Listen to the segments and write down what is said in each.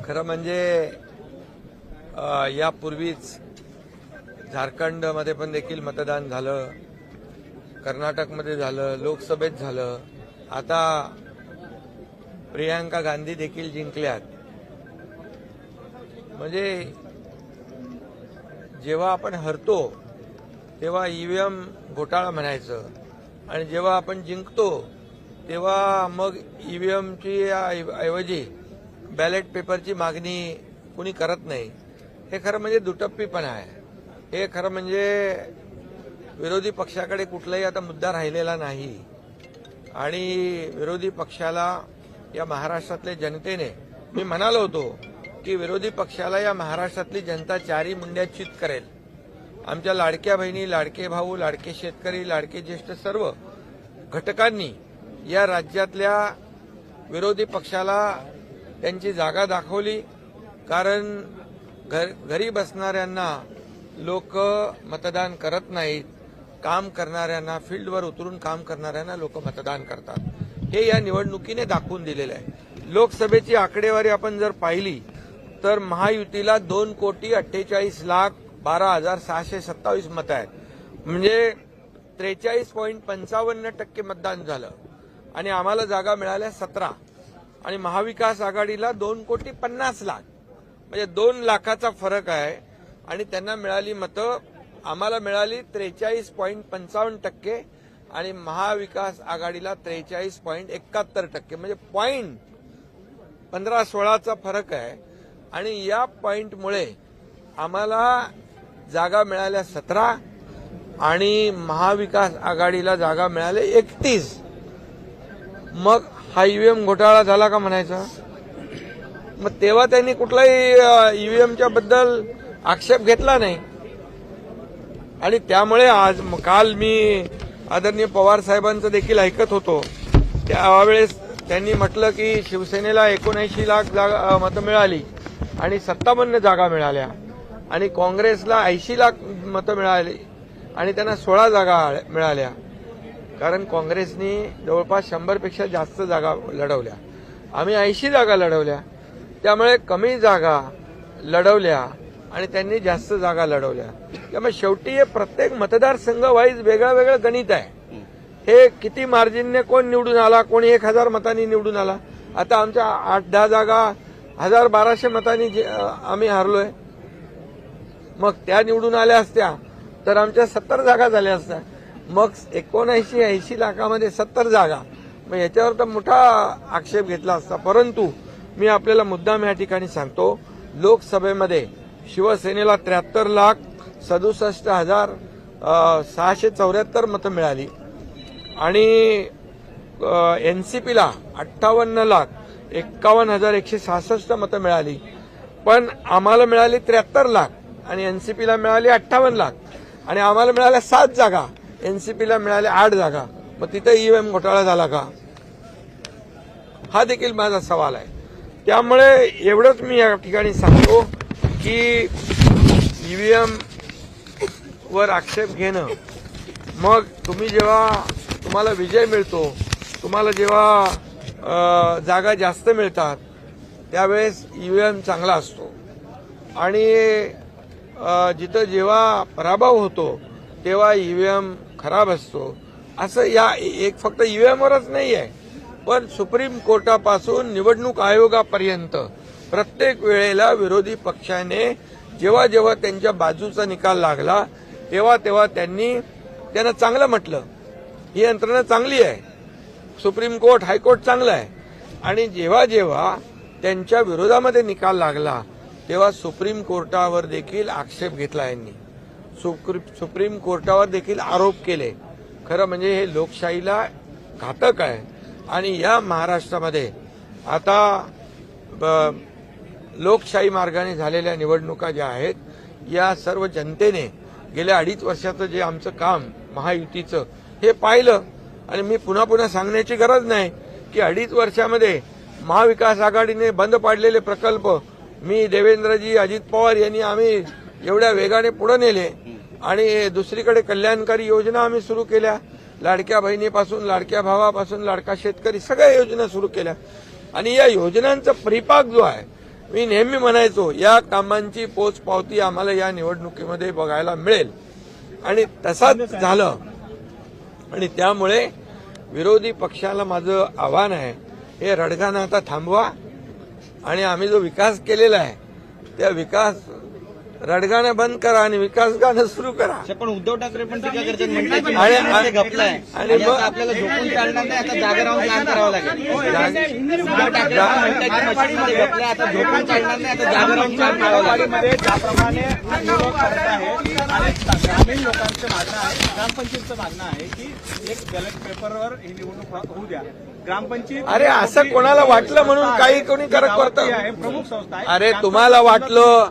खरं म्हणजे यापूर्वीच झारखंडमध्ये पण देखील मतदान झालं कर्नाटकमध्ये झालं लोकसभेत झालं. आता प्रियांका गांधी देखील जिंकल्यात. म्हणजे जेव्हा आपण हरतो तेव्हा ईव्हीएम घोटाळा म्हणायचं. आणि जेव्हा आपण जिंकतो तेव्हा मग ईव्हीएमची ऐवजी बॅलेट पेपरची मागणी कुणी करत नाही हे खरं म्हणजे दुटप्पीपणा आहे. हे खरं म्हणजे विरोधी पक्षाकडे कुठलाही आता मुद्दा राहिलेला नाही. आणि विरोधी पक्षाला या महाराष्ट्रातल्या जनतेने मी म्हणालो होतो की विरोधी पक्षाला या महाराष्ट्रातली जनता चारी मुंड्या चित करेल. आमच्या लाडक्या बहिणी लाडके भाऊ लाडके शेतकरी लाडके ज्येष्ठ सर्व घटकांनी या राज्यातल्या विरोधी पक्षाला त्यांची जागा दाखवली. कारण घर घरी बसणाऱ्यांना लोक मतदान करत नाहीत. काम करणाऱ्यांना फील्डवर उतरून काम करणाऱ्यांना लोक मतदान करतात. हे या निवडणुकीने दाखवून दिलेलं आहे. लोकसभेची आकडेवारी आपण जर पाहिली तर महायुतीला दोन कोटी अठ्ठेचाळीस लाख बारा हजार सहाशे सत्तावीस मतं आहेत. म्हणजे त्रेचाळीस पॉईंट पंचावन्न टक्के मतदान झालं. आणि आम्हाला जागा मिळाल्या सतरा. आणि महाविकास आघाडीला दोन कोटी पन्नास लाख. म्हणजे दोन लाखाचा फरक आहे. आणि त्यांना मिळाली मतं आम्हाला मिळाली त्रेचाळीस पॉईंट पंचावन्न टक्के आणि महाविकास आघाडीला त्रेचाळीस पॉईंट एकाहत्तर टक्के. म्हणजे पॉईंट पंधरा सोळाचा फरक आहे. आणि या पॉईंटमुळे आम्हाला जागा मिळाल्या सतरा आणि महाविकास आघाडीला जागा मिळाल्या एकतीस. मग हा ईव्हीएम घोटाळा झाला का म्हणायचा? मग तेव्हा त्यांनी कुठलाही ईव्हीएमच्या बद्दल आक्षेप घेतला नाही. आणि त्यामुळे आज काल मी आदरणीय पवार साहेबांचं देखील ऐकत होतो. त्यावेळेस त्यांनी म्हटलं की शिवसेनेला एकोणऐंशी लाख जागा मतं मिळाली आणि सत्तावन्न जागा मिळाल्या. आणि काँग्रेसला ऐंशी लाख मतं मिळाली आणि त्यांना सोळा जागा मिळाल्या. कारण काँग्रेसनी जवळपास शंभरपेक्षा जास्त जागा लढवल्या. आम्ही ऐंशी जागा लढवल्या. त्यामुळे कमी जागा लढवल्या आणि त्यांनी जास्त जागा लढवल्या. त्यामुळे शेवटी हे प्रत्येक मतदारसंघ वाईज वेगळं वेगळं गणित आहे. हे किती मार्जिनने कोण निवडून आला कोणी एक हजार मतांनी निवडून आला. आता आमच्या आठ दहा जागा हजार बाराशे मतांनी जे- आम्ही हारलोय. मग त्या निवडून आल्या असत्या तर आमच्या सत्तर जागा झाल्या असत्या. मग एकोणऐंशी ऐंशी लाखामध्ये सत्तर जागा. मग याच्यावर तर मोठा आक्षेप घेतला असता. परंतु मी आपल्याला मुद्दाम या ठिकाणी सांगतो लोकसभेमध्ये शिवसेनेला त्र्याहत्तर लाख सदुसष्ट हजार सहाशे चौऱ्याहत्तर मतं मिळाली. आणि एन सी पीला अठ्ठावन्न लाख एक्कावन्न हजार एकशे सहासष्ट मतं मिळाली. पण आम्हाला मिळाली त्र्याहत्तर लाख आणि एन सी पीला मिळाली अठ्ठावन्न लाख. आणि आम्हाला मिळाल्या सात जागा. एनसीपीला मिळाल्या आठ जागा. मग तिथं ईव्हीएम घोटाळा झाला का? हा देखील माझा सवाल आहे. त्यामुळे एवढंच मी या ठिकाणी सांगतो की ईव्हीएम वर आक्षेप घेणं. मग तुम्ही जेव्हा तुम्हाला विजय मिळतो तुम्हाला जेव्हा जागा जास्त मिळतात त्यावेळेस ईव्हीएम चांगला असतो. आणि जिथं जेव्हा पराभव होतो तेव्हा ईव्हीएम खराब असतो. असं या एक फक्त ईव्हीएमवरच नाही आहे पण सुप्रीम कोर्टापासून निवडणूक आयोगापर्यंत प्रत्येक वेळेला विरोधी पक्षाने जेव्हा जेव्हा त्यांच्या बाजूचा निकाल लागला तेव्हा तेव्हा त्यांनी त्यांना चांगलं म्हटलं. ही यंत्रणा चांगली आहे. सुप्रीम कोर्ट हायकोर्ट चांगलं आहे. आणि जेव्हा जेव्हा त्यांच्या विरोधामध्ये निकाल लागला तेव्हा सुप्रीम कोर्टावर देखील आक्षेप घेतला यांनी. सुप्रीम कोर्टावर देखील आरोप केले. खरं म्हणजे हे लोकशाहीला घातक आहे. आणि या महाराष्ट्रामध्ये आता ब- लोकशाही मार्गाने झालेल्या निवडणुका ज्या आहेत या सर्व जनतेने गेल्या अडीच वर्षाचं जे आमचं काम महायुतीचं हे पाहिलं. आणि मी पुन्हा पुन्हा सांगण्याची गरज नाही की अडीच वर्षामध्ये महाविकास आघाडीने बंद पाडलेले प्रकल्प मी देवेंद्रजी अजित पवार यांनी आम्ही एवढ्या वेगाने पुढे नेले. आणि दुसरीकडे कल्याणकारी योजना आम्ही सुरू केल्या. लाडक्या बहिणीपासून लाडक्या भावापासून लाडका शेतकरी सगळ्या योजना सुरू केल्या. आणि या योजनांचा परिपाक जो आहे मी नेहमी म्हणायचो या कामांची पोचपावती आम्हाला या निवडणुकीमध्ये बघायला मिळेल. आणि तसाच झालं. आणि त्यामुळे विरोधी पक्षाला माझं आव्हान आहे हे रडगाणं आता थांबवा. आणि आम्ही जो विकास केलेला आहे त्या विकास रडगाणं बंद करा आणि विकास गाणं सुरू करा. पण उद्धव ठाकरे पण टीका करतात म्हणतात की आणि- मग- आता आपल्याला झोपून चालणार नाही आता जागा राहून काम करावं लागेल. उद्धव ठाकरे पण म्हणतात की मशीनमध्ये घपलाय आता झोपून चालणार नाही आता जागा राहून काम करावं लागेल. मध्ये ज्याप्रमाणे विरोध करत आहे आणि ग्रामीण लोकांचं मागणं आहे ग्रामपंचायतचं मागणं आहे की एक बॅलेट पेपरवर ही निवडणूक होऊ द्या. ग्रामपंचायत अरे असं कोणाला वाटलं म्हणून काही कोणी करत गावातली आहे करतं? प्रमुख संस्था आहे. अरे तुम्हाला वाटलं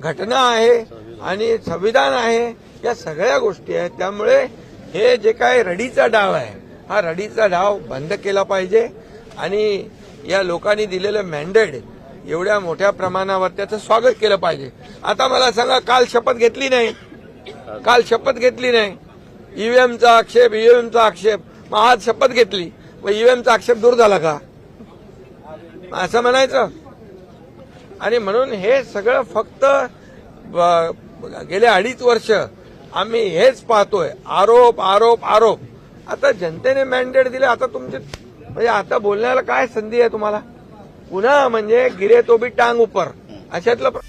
घटना आहे आणि संविधान आहे या सगळ्या गोष्टी आहेत. त्यामुळे हे जे काय रडीचा डाव आहे हा रडीचा डाव बंद केला पाहिजे. आणि या लोकांनी दिलेलं मॅन्डेट एवढ्या मोठ्या प्रमाणावर त्याचं स्वागत केलं पाहिजे. आता मला सांगा काल शपथ घेतली नाही. काल शपथ घेतली नाही. ईव्हीएमचा आक्षेप ईव्हीएमचा आक्षेप. मग आज शपथ घेतली. मग ईव्हीएमचा आक्षेप दूर झाला का? असं म्हणायचं? आणि म्हणून हे सगळं फक्त ब- गेले अडीच वर्ष आम्ही हेच पाहतोय. आरोप आरोप आरोप. आता जनतेने मॅन्डेट दिले आता तुमचे म्हणजे आता बोलण्याला काय संधी आहे तुम्हाला? पुन्हा म्हणजे गिरे तो बी टांग उपर. अशातलं प्र-